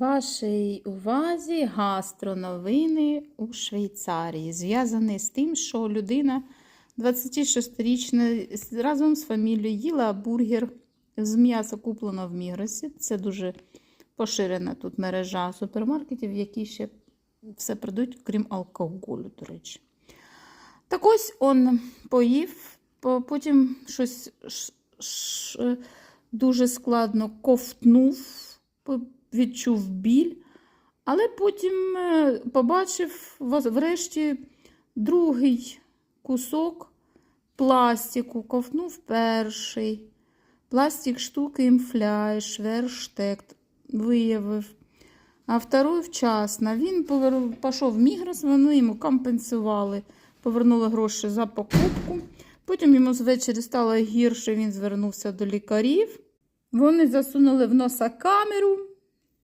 Вашій увазі гастроновини у Швейцарії, зв'язані з тим, що людина 26-річна разом з фамілією їла бургер з м'яса куплено в Мігросі. Це дуже поширена тут мережа супермаркетів, які ще все продають, крім алкоголю, до речі. Так ось он поїв, потім щось ш- ш- дуже складно ковтнув, відчув біль, але потім е, побачив врешті другий кусок пластику, ковтнув перший. Пластик штуки імфляєш, верштект виявив. А второй вчасно. Він повер... пішов в Мігрос, вони йому компенсували, повернули гроші за покупку. Потім йому звечері стало гірше, він звернувся до лікарів. Вони засунули в носа камеру,